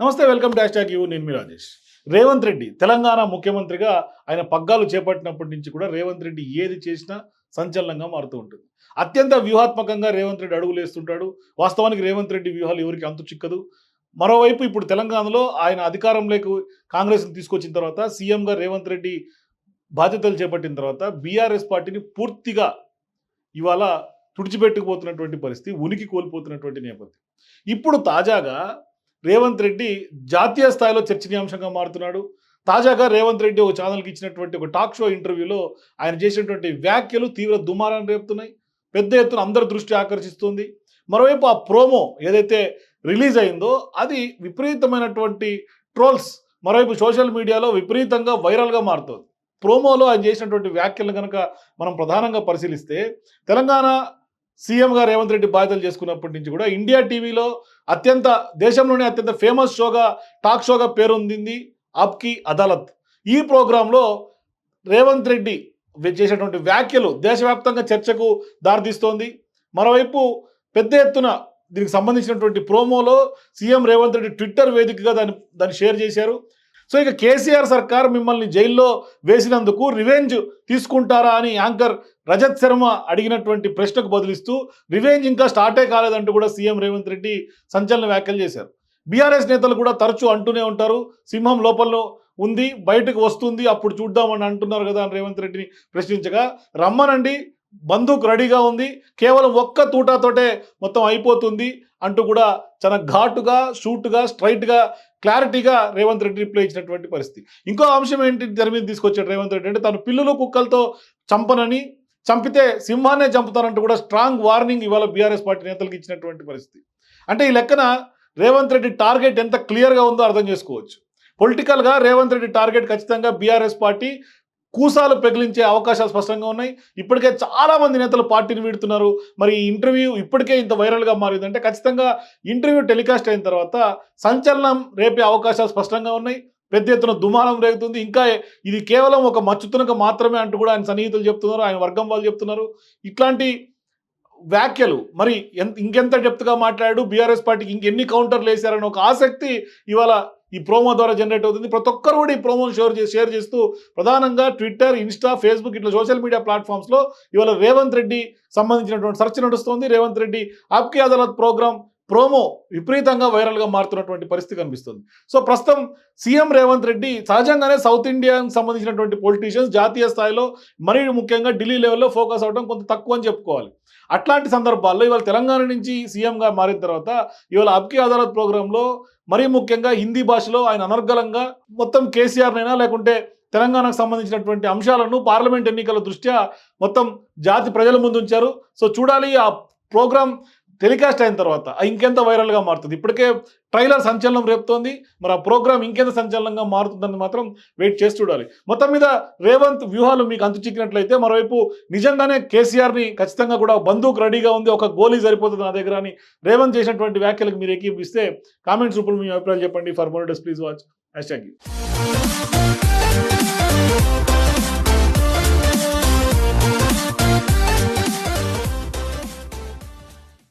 నమస్తే welcome dash talk you. నేను మీ రాజేష్. రేవంత్ రెడ్డి తెలంగాణ ముఖ్యమంత్రిగా ఆయన పగ్గాలు చేపట్టినప్పటి నుంచి కూడా రేవంత్ రెడ్డి ఏది చేసినా సంచలనంగా మారుతూ ఉంటుంది. అత్యంత వ్యూహాత్మకంగా రేవంత్ రెడ్డి అడుగులు వేస్తుంటాడు. వాస్తవానికి రేవంత్ రెడ్డి వ్యూహాలు ఎవరికి అంతు చిక్కదు. మరోవైపు ఇప్పుడు తెలంగాణలో ఆయన అధికారంలోకి కాంగ్రెస్ని తీసుకొచ్చిన తర్వాత సీఎంగా రేవంత్ రెడ్డి బాధ్యతలు చేపట్టిన తర్వాత బీఆర్ఎస్ పార్టీని పూర్తిగా ఇవాళ తుడిచిపెట్టుకుపోతున్నటువంటి పరిస్థితి ఉనికి కోల్పోతున్నటువంటి నేపథ్యం. ఇప్పుడు తాజాగా రేవంత్ రెడ్డి జాతీయ స్థాయిలో చర్చనీయాంశంగా మారుతున్నాడు. తాజాగా రేవంత్ రెడ్డి ఒక ఛానల్కి ఇచ్చినటువంటి ఒక టాక్ షో ఇంటర్వ్యూలో ఆయన చేసినటువంటి వ్యాఖ్యలు తీవ్ర దుమారాన్ని రేపుతున్నాయి. పెద్ద ఎత్తున అందరి దృష్టి ఆకర్షిస్తుంది. మరోవైపు ఆ ప్రోమో ఏదైతే రిలీజ్ అయిందో అది విపరీతమైనటువంటి ట్రోల్స్ మరోవైపు సోషల్ మీడియాలో విపరీతంగా వైరల్గా మారుతుంది. ప్రోమోలో ఆయన చేసినటువంటి వ్యాఖ్యలను కనుక మనం ప్రధానంగా పరిశీలిస్తే తెలంగాణ సీఎంగా రేవంత్ రెడ్డి బాధ్యతలు చేసుకున్నప్పటి నుంచి కూడా ఇండియా టీవీలో అత్యంత దేశంలోనే అత్యంత ఫేమస్ షోగా టాక్ షోగా పేరొందింది అప్కి అదాలత్. ఈ ప్రోగ్రాంలో రేవంత్ రెడ్డి చేసేటువంటి వ్యాఖ్యలు దేశవ్యాప్తంగా చర్చకు దారితీస్తోంది. మరోవైపు పెద్ద ఎత్తున దీనికి సంబంధించినటువంటి ప్రోమోలో సీఎం రేవంత్ రెడ్డి ట్విట్టర్ వేదికగా దాన్ని దాన్ని షేర్ చేశారు. సో ఇక కేసీఆర్ సర్కార్ మిమ్మల్ని జైల్లో వేసినందుకు రివెంజ్ తీసుకుంటారా అని యాంకర్ రజత్ శర్మ అడిగినటువంటి ప్రశ్నకు బదులిస్తూ రివెంజ్ ఇంకా స్టార్టే కాలేదంటూ కూడా సీఎం రేవంత్ రెడ్డి సంచలన వ్యాఖ్యలు చేశారు. బీఆర్ఎస్ నేతలు కూడా తరచూ అంటూనే ఉంటారు సింహం లోపల ఉంది బయటకు వస్తుంది అప్పుడు చూద్దామని అంటున్నారు కదా అని రేవంత్ రెడ్డిని ప్రశ్నించగా రమ్మనండి బందూక్ రెడీగా ఉంది కేవలం ఒక్క తూటాతోటే మొత్తం అయిపోతుంది అంటూ కూడా చాలా ఘాటుగా షూట్గా స్ట్రైట్గా క్లారిటీగా రేవంత్ రెడ్డి రిప్లై ఇచ్చినటువంటి పరిస్థితి. ఇంకో అంశం ఏంటి తెర మీద తీసుకొచ్చాడు రేవంత్ రెడ్డి అంటే తను పిల్లులు కుక్కలతో చంపనని చంపితే సింహాన్నే చంపుతానంటూ కూడా స్ట్రాంగ్ వార్నింగ్ ఇవాళ బీఆర్ఎస్ పార్టీ నేతలకు ఇచ్చినటువంటి పరిస్థితి. అంటే ఈ లెక్కన రేవంత్ రెడ్డి టార్గెట్ ఎంత క్లియర్గా ఉందో అర్థం చేసుకోవచ్చు. పొలిటికల్గా రేవంత్ రెడ్డి టార్గెట్ ఖచ్చితంగా బీఆర్ఎస్ పార్టీ కూసాలు పెగిలించే అవకాశాలు స్పష్టంగా ఉన్నాయి. ఇప్పటికే చాలా మంది నేతలు పార్టీని వీడుతున్నారు. మరి ఈ ఇంటర్వ్యూ ఇప్పటికే ఇంత వైరల్గా మారిందంటే ఖచ్చితంగా ఇంటర్వ్యూ టెలికాస్ట్ అయిన తర్వాత సంచలనం రేపే అవకాశాలు స్పష్టంగా ఉన్నాయి. పెద్ద ఎత్తున దుమారం రేగుతుంది. ఇంకా ఇది కేవలం ఒక మచ్చుతునక మాత్రమే అంటూ కూడా ఆయన సన్నిహితులు చెప్తున్నారు. ఆయన వర్గం వాళ్ళు చెప్తున్నారు. ఇట్లాంటి వ్యాఖ్యలు మరి ఎంత ఇంకెంత డెప్త్గా మాట్లాడాడు? బీఆర్ఎస్ పార్టీకి ఇంకెన్ని కౌంటర్లు వేశారని ఒక ఆసక్తి ఇవాళ ఈ ప్రోమో ద్వారా జనరేట్ అవుతుంది. ప్రతి ఒక్కరు కూడా ఈ ప్రోమోని షేర్ చేసి షేర్ చేస్తూ ప్రధానంగా ట్విట్టర్ ఇన్స్టా ఫేస్బుక్ ఇట్లా సోషల్ మీడియా ప్లాట్ఫామ్స్లో ఇవాళ రేవంత్ రెడ్డి సంబంధించినటువంటి చర్చ నడుస్తుంది. రేవంత్ రెడ్డి ఆప్కి అదాలత్ ప్రోగ్రామ్ ప్రోమో విపరీతంగా వైరల్గా మారుతున్నటువంటి పరిస్థితి కనిపిస్తుంది. సో ప్రస్తుతం సీఎం రేవంత్ రెడ్డి సహజంగానే సౌత్ ఇండియాకి సంబంధించినటువంటి పొలిటీషియన్స్ జాతీయ స్థాయిలో మరీ ముఖ్యంగా ఢిల్లీ లెవెల్లో ఫోకస్ అవడం కొంత తక్కువ అని చెప్పుకోవాలి. అట్లాంటి సందర్భాల్లో ఇవాళ తెలంగాణ నుంచి సీఎంగా మారిన తర్వాత ఇవాళ అబ్కి అదాలత్ ప్రోగ్రాంలో మరీ ముఖ్యంగా హిందీ భాషలో ఆయన అనర్గలంగా మొత్తం కేసీఆర్నైనా లేకుంటే తెలంగాణకు సంబంధించినటువంటి అంశాలను పార్లమెంట్ ఎన్నికల దృష్ట్యా మొత్తం జాతి ప్రజల ముందు ఉంచారు. సో చూడాలి ఆ ప్రోగ్రాం టెలికాస్ట్ అయిన తర్వాత ఇంకెంత వైరల్గా మారుతుంది? ఇప్పటికే ట్రైలర్ సంచలనం రేపుతోంది. మరి ఆ ప్రోగ్రామ్ ఇంకెంత సంచలనంగా మారుతుందని మాత్రం వెయిట్ చేసి చూడాలి. మొత్తం మీద రేవంత్ వ్యూహాలు మీకు అంతు చిక్కినట్లయితే మరోవైపు నిజంగానే కేసీఆర్ని ఖచ్చితంగా కూడా బందూక్ రెడీగా ఉంది. ఒక గోలీ సరిపోతుంది నా దగ్గర అని రేవంత్ చేసినటువంటి వ్యాఖ్యలకు మీరు ఏకీపిస్తే కామెంట్స్ రూపంలో మీ అభిప్రాయాలు చెప్పండి. For more details please watch. Hashtag